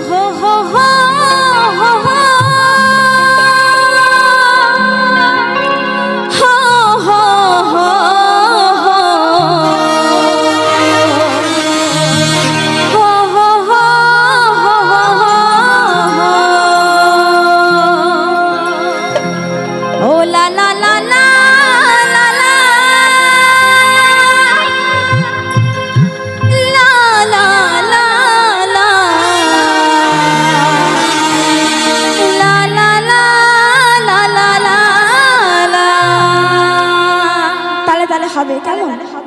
ho ho ho 你喝杯茶吧。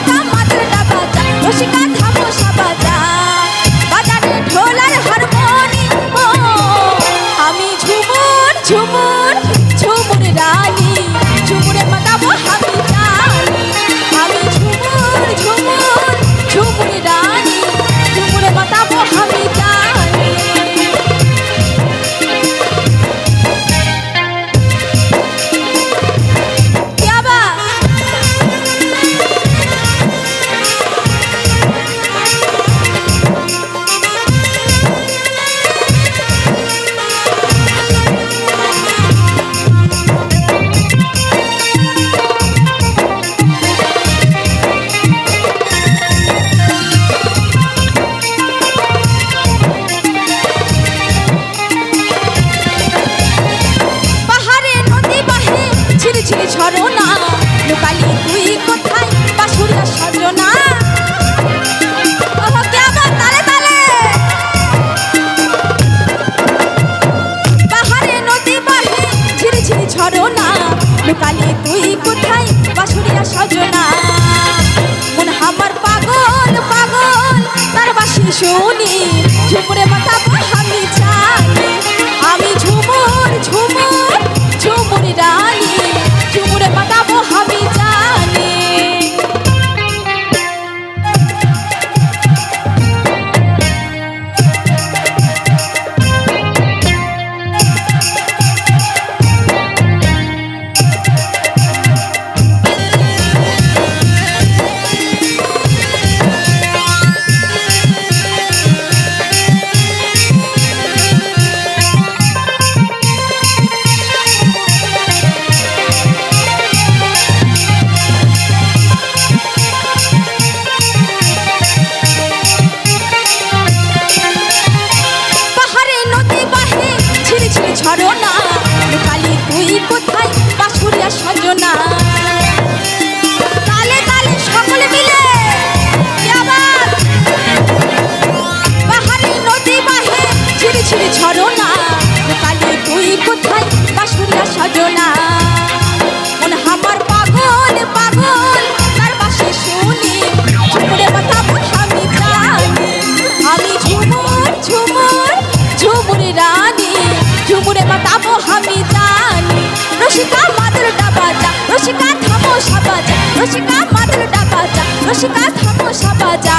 te. লুকালি তুই কোথায়? বাসুরিয়া সজনা। মন আমার পাগল পাগল তার বাসি শুনি। ঝুমরে মাথা ঝরনা বাতাবো আমি জানি রসিকা মাদুর ডাবাজা রসিকা থামো সাবাজা, রসিকা মাদুর ডাবাজা রসিকা থামো সাবাজা।